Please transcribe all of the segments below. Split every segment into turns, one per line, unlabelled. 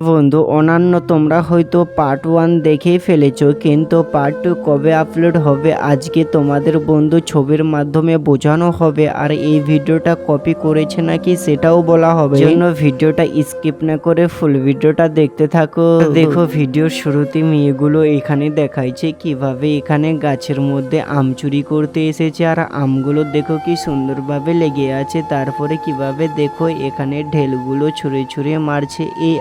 বন্ধু অন্যান্য তোমরা হয়তো পার্ট ওয়ান দেখেই ফেলেছো কিন্তু পার্ট টু কবে আপলোড হবে আজকে তোমাদের বন্ধু ছবির মাধ্যমে বোঝানো হবে আর এই ভিডিওটা কপি করেছে নাকি সেটাও বলা হবে। জন্য ভিডিওটা স্কিপ না করে ফুল ভিডিওটা দেখতে থাকো। দেখো ভিডিওর শুরুতে মেয়েগুলো এখানে দেখাইছে কীভাবে এখানে গাছের মধ্যে আম চুরি করতে এসেছে আর আমগুলো দেখো কি সুন্দরভাবে লেগে আছে তারপরে কীভাবে দেখো এখানে ঢেলগুলো ছুঁড়ে ছুঁড়ে মারছে এই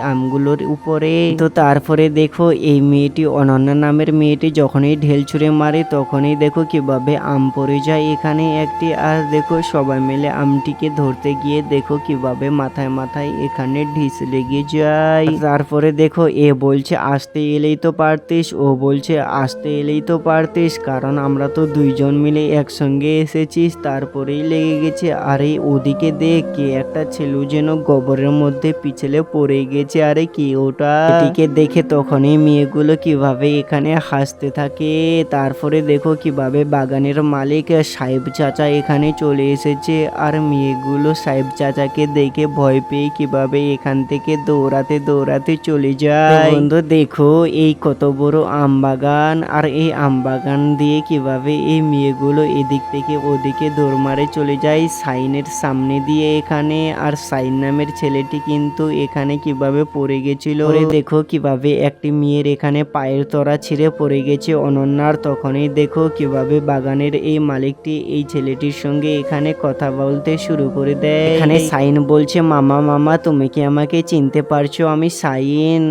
আমগুলোর উপরে। তো তারপরে দেখো, এই মেয়েটি অনন্যা নামের মেয়েটি, যখনই ঢেল ছুঁড়ে মারে, তখনই দেখো কীভাবে আম পড়ে যায় এখানে একটি। আর দেখো, সবাই মিলে আমটিকে ধরতে গিয়ে দেখো কীভাবে মাথায় মাথায় এখানে ঢিস লেগে যায়। তারপরে দেখো, এ বলছে, আসতে এলেই তো পারতিস। ও বলছে, আসতে এলেই তো পারতিস, কারণ আমরা তো দুইজন মিলে একসঙ্গে এসেছিস তারপরেই লেগে গেছে। আরে, ওদিকে দেখ, কে একটা ছেলে যেন গোবরের মধ্যে পিছলে পড়ে গেছে। আরে কি ওটা? এটিকে দেখে তখনই মেয়েগুলো কীভাবে এখানে হাসতে থাকে। তারপরে দেখো কীভাবে বাগানের মালিক সাহেব চাচা এখানে চলে এসেছে। আর মেয়েগুলো সাহেব চাচাকে দেখে ভয় পেয়ে কীভাবে এখান থেকে দৌড়াতে দৌড়াতে চলে যায়। বন্ধু দেখো এই কত বড় আম বাগান। আর এই আম বাগান দিয়ে কীভাবে এই মেয়েগুলো এদিক থেকে ওদিকে দৌড় মারে চলে যায় সাইনের সামনে দিয়ে এখানে। আর সাইন নামের ছেলেটি কিন্তু এখানে কীভাবে পড়ে গেছিল। দেখো কীভাবে একটি মেয়ের এখানে পায়ের তরা ছিঁড়ে পড়ে গেছে। অনন্যার তখনই দেখো কীভাবে বাগানের এই মালিকটি এই ছেলেটির সঙ্গে এখানে কথা বলতে শুরু করে দেয়। এখানে সাইন বলছে, মামা মামা, তুমি কি আমাকে চিনতে পারছ? আমি সাইন।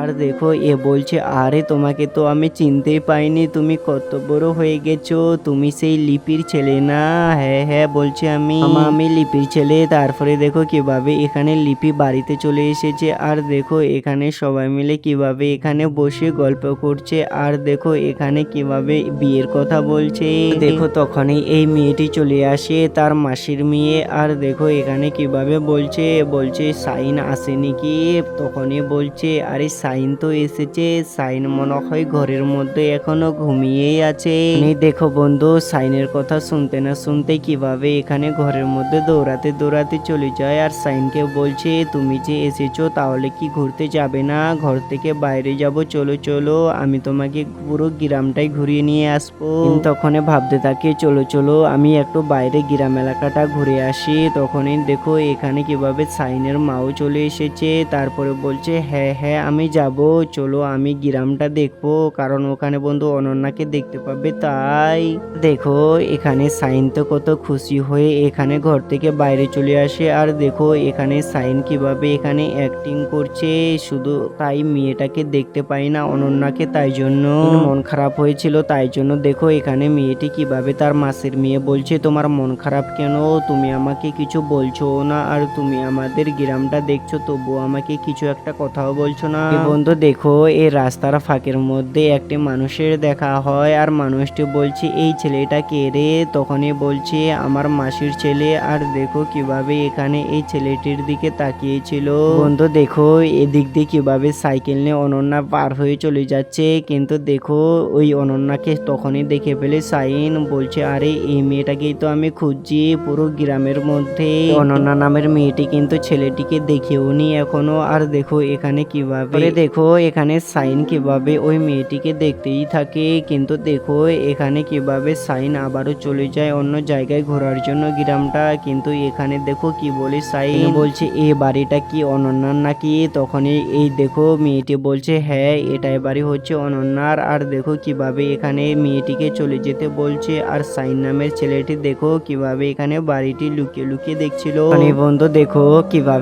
আর দেখো এ বলছে আরে তোমাকে তো আমি চিনতেই পাইনি তুমি কত বড় হয়ে গেছো তুমি সেই লিপির ছেলে না? হ্যাঁ হ্যাঁ বলছে আমি। আমি লিপির ছেলে তারপরে দেখো কীভাবে এখানে লিপি বাড়িতে চলে এসেছে আর দেখো এখানে সবাই মিলে কীভাবে এখানে বসে গল্প করছে আর দেখো এখানে কীভাবে বিয়ের কথা বলছে। দেখো তখনই এই মেয়েটি চলে আসে তার মাসির মেয়ে আর দেখো এখানে কীভাবে বলছে বলছে সাইন আসেনি কি তখনই বলছে আরে সাইন তো এসেছে সাইন মনে হয় ঘরের মধ্যে এখনও ঘুমিয়েই আছে। দেখো বন্ধু সাইনের কথা শুনতে না শুনতে কীভাবে এখানে ঘরের মধ্যে দৌড়াতে দৌড়াতে চলে যায়। আর সাইনকে বলছে তুমি যে এসেছ তাহলে কি ঘুরতে যাবে না? ঘর থেকে বাইরে যাব চলো চলো। আমি তোমাকে পুরো গ্রামটাই ঘুরিয়ে নিয়ে আসব। তখন ভাবতে থাকে চলো চলো আমি একটু বাইরে গ্রাম এলাকাটা ঘুরে আসি। তখনই দেখো এখানে কীভাবে সাইনের মাও চলে এসেছে। তারপরে বলছে হ্যাঁ হ্যাঁ আমি যাব চলো আমি গ্রামটা দেখব কারণ ওখানে বন্ধু অনন্যাকে দেখতে পাবে তাই। দেখো এখানে সাইন তো কত খুশি হয়ে এখানে ঘর থেকে বাইরে চলে আসে আর দেখো এখানে সাইন কীভাবে এখানে অ্যাক্টিং করছে শুধু তাই মেয়েটাকে দেখতে পাই না অনন্যাকে তাই জন্য মন খারাপ হয়েছিল তাই জন্য দেখো এখানে মেয়েটি কীভাবে তার মাসের মেয়ে বলছে তোমার মন খারাপ কেন? তুমি আমাকে কিছু বলছো না আর তুমি আমাদের গ্রামটা দেখছ তবুও আমাকে কিছু একটা কথাও বলছো না। বন্ধু দেখো এই রাস্তার ফাঁকের মধ্যে একটি মানুষের দেখা হয় আর মানুষটি বলছে এই ছেলেটা কে রে? তখনই বলছে আমার মাসির ছেলে। আর দেখো কীভাবে এখানে এই ছেলেটির দিকে তাকিয়েছিল। বন্ধু দেখো এদিক দিয়ে কীভাবে সাইকেল নিয়ে অনন্যা পার হয়ে চলে যাচ্ছে। কিন্তু দেখো ওই অনন্যাকে তখনই দেখে ফেলে সাইন বলছে আরে এই মেয়েটাকেই তো আমি খুঁজছি পুরো গ্রামের মধ্যে। অনন্যা নামের মেয়েটি কিন্তু ছেলেটিকে দেখেও নি এখনও। আর দেখো এখানে কীভাবে দেখো এখানে সাইন কীভাবে ওই মেয়েটিকে দেখতেই থাকে। কিন্তু দেখো এখানে কীভাবে সাইন আবারও চলে যায় অন্য জায়গায় ঘোরার জন্য গ্রামটা। কিন্তু এখানে দেখো কি বলে সাইন? বলছে এ বাড়িটা কি অনন্যার নাকি? তখনই এই দেখো মেয়েটি বলছে হ্যাঁ এটাই বাড়ি হচ্ছে অনন্যার। আর দেখো কীভাবে এখানে মেয়েটিকে চলে যেতে বলছে। আর সাইন নামের ছেলেটি দেখো কীভাবে এখানে বাড়িটি লুকিয়ে লুকিয়ে দেখছিল। বন্ধু দেখো কীভাবে